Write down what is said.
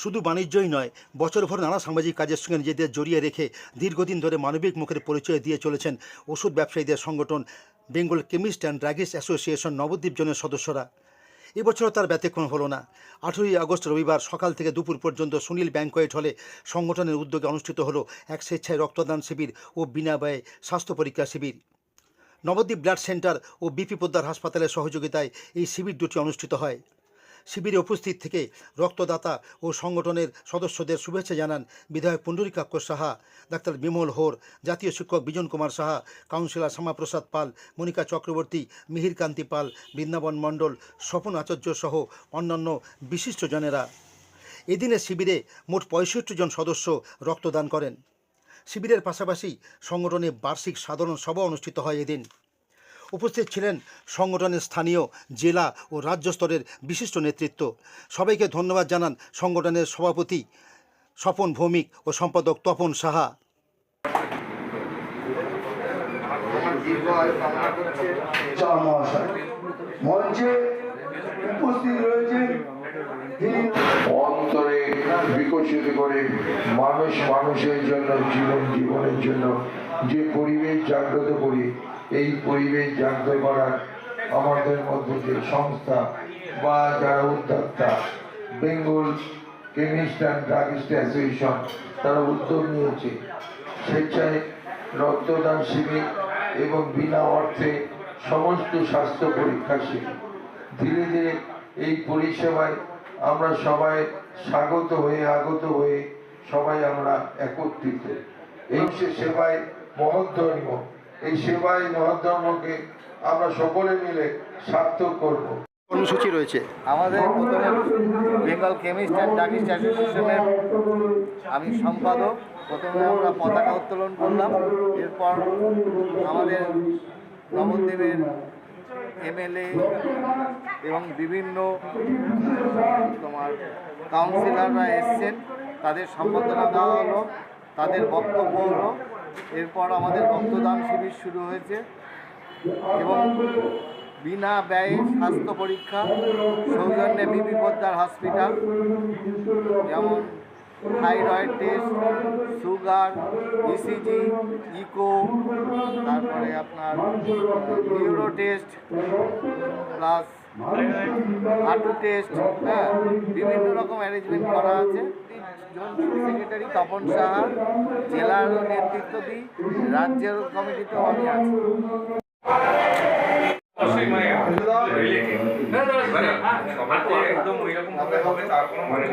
শুধু বাণিজ্যই নয়, বছরভর নানা সামাজিক কাজের সঙ্গে নিজেদের জড়িয়ে রেখে দীর্ঘদিন ধরে মানবিক মুখের পরিচয় দিয়ে চলেছেন ওষুধ ব্যবসায়ীদের সংগঠন Bengal chemist and druggist association Nabadwip জোনের সদস্যরা। এবছরও তার ব্যতিক্রম হলো না। আঠেরোই আগস্ট রবিবার সকাল থেকে দুপুর পর্যন্ত সুনীল ব্যাংকয়েট হলে সংগঠনের উদ্যোগে অনুষ্ঠিত হলো এক স্বেচ্ছায় রক্তদান শিবির ও বিনা ব্যয়ে স্বাস্থ্য পরীক্ষা শিবির। নবদ্বীপ ব্লাড সেন্টার ও বিপি পোদ্দার হাসপাতালের সহযোগিতায় এই শিবির দুটি অনুষ্ঠিত হয়। শিবিরে উপস্থিত থেকে রক্তদাতা ও সংগঠনের সদস্যদের শুভেচ্ছা জানান বিধায়ক পুণ্ডরিকাক্ষ সাহা, ডাক্তার বিমল হোর, জাতীয় শিক্ষক বিজন কুমার সাহা, কাউন্সিলর শ্যামাপ্রসাদ পাল, মনিকা চক্রবর্তী, মিহির কান্তি পাল, বৃন্দাবন মণ্ডল, স্বপন আচার্য সহ অন্যান্য বিশিষ্টজনেরা এদিনের শিবিরে মোট পঁয়ষট্টি জন সদস্য রক্তদান করেন। শিবিরের পাশাপাশি সংগঠনে বার্ষিক সাধারণ সভা অনুষ্ঠিত হয় এদিন। উপস্থিত ছিলেন সংগঠনের স্থানীয় জেলা ও রাজ্য স্তরের বিশিষ্ট নেতৃত্ব। সবাইকে ধন্যবাদ জানান সংগঠনের সভাপতি স্বপন ভৌমিক ও সম্পাদক তপন সাহা। অন্তরে বিকশিত করে মানুষ মানুষের জন্য, জীবন জীবনের জন্য যে পরিবেশ জাগ্রত করি এই পরিবেশ জাগ্রত করার আমাদের মধ্যে যে সংস্থা বা যারা উদ্যোক্তা, Bengal chemist and druggist association তারা উদ্যোগ নিয়েছে। স্বেচ্ছায় রক্তদান শিবির এবং বিনা অর্থে সমস্ত স্বাস্থ্য পরীক্ষা শিবির। ধীরে ধীরে এই পরিষেবায় আমরা সবাই স্বাগত হয়ে, আগত হয়ে সবাই আমরা একত্রিত। এই সেবায় মহৎ ধর্ম এই সেবায় মহৎ ধর্মকে আমরা সকলে মিলে সার্থক করব। কর্মসূচি রয়েছে। আমাদের প্রথমে বেঙ্গল কেমিস্ট অ্যান্ড ডাকিস্ট অ্যাসোসিয়েশনের আমি সম্পাদক প্রথমে আমরা পতাকা উত্তোলন করলাম এরপর আমাদের নবদ্বীপের এমএলএ এবং বিভিন্ন তোমার কাউন্সিলররা এসছেন তাদের সম্বোধনা দেওয়া হলো তাদের বক্তব্য হলো। এরপর আমাদের রক্তদান শিবির শুরু হয়েছে এবং বিনা ব্যয়ে স্বাস্থ্য পরীক্ষা, সৌজন্যে বিপি পোদ্দার হসপিটাল, যেমন thyroid test, sugar ECG echo, তারপরে আপনার নিউরো টেস্ট, প্লাস হাঁটু টেস্ট হ্যাঁ বিভিন্ন রকম অ্যারেঞ্জমেন্ট করা আছে। সেক্রেটারি তপন সাহা জেলার নেতৃত্ব দিই রাজ্যের কমিটিতেও আমি আছি মানে একদম ওইরকম হবে তার কোনো মানে।